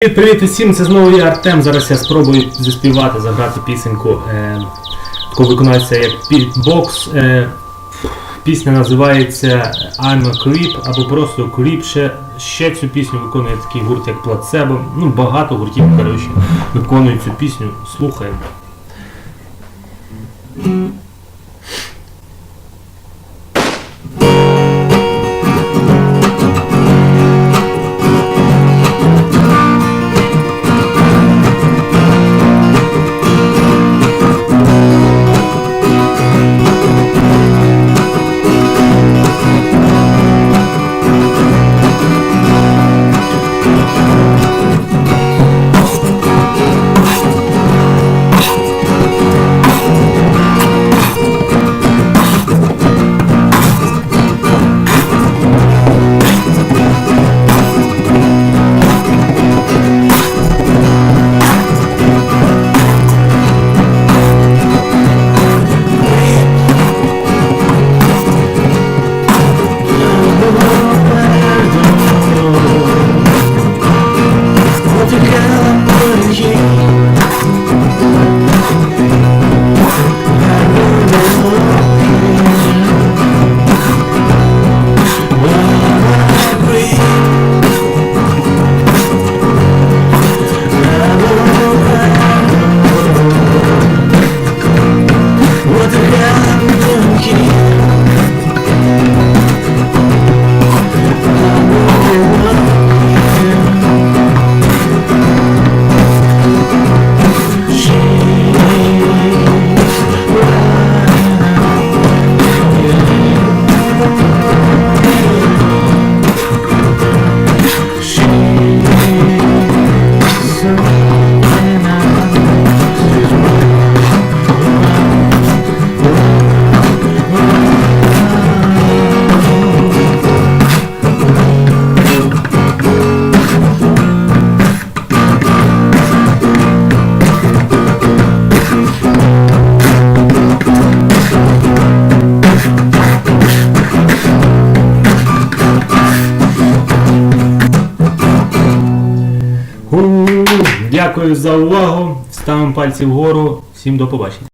Привіт, усім, це знову я Артем. Зараз я спробую заспівати, заграти пісеньку. Е, таку виконується як бокс. Е, пісня називається I'm a Creep або просто Creep. Ще, ще цю пісню виконує такий гурт, як Плацебо. Ну, багато гуртів, коротше, виконують цю пісню. Слухаємо. Дякую за увагу. Ставимо пальці вгору. Всім до побачення.